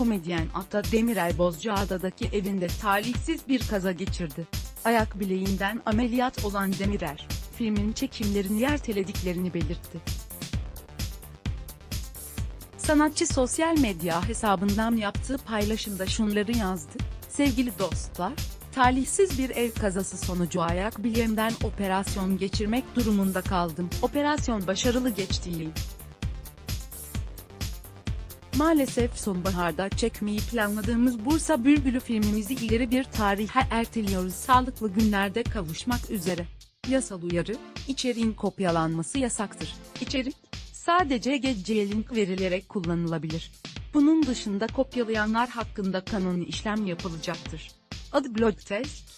komedyen Ata Demirel Bozcaada'daki evinde talihsiz bir kaza geçirdi. Ayak bileğinden ameliyat olan Demirel, filmin çekimlerini ertelediklerini belirtti. Sanatçı sosyal medya hesabından yaptığı paylaşımda şunları yazdı. Sevgili dostlar, talihsiz bir ev kazası sonucu ayak bileğimden operasyon geçirmek durumunda kaldım. Operasyon başarılı geçti. Maalesef sonbaharda çekmeyi planladığımız Bursa Bülbülü filmimizi ileri bir tarihe erteliyoruz. Sağlıklı günlerde kavuşmak üzere. Yasal uyarı, içeriğin kopyalanması yasaktır. İçerik, sadece geceye link verilerek kullanılabilir. Bunun dışında kopyalayanlar hakkında kanuni işlem yapılacaktır. Adı Blog Test.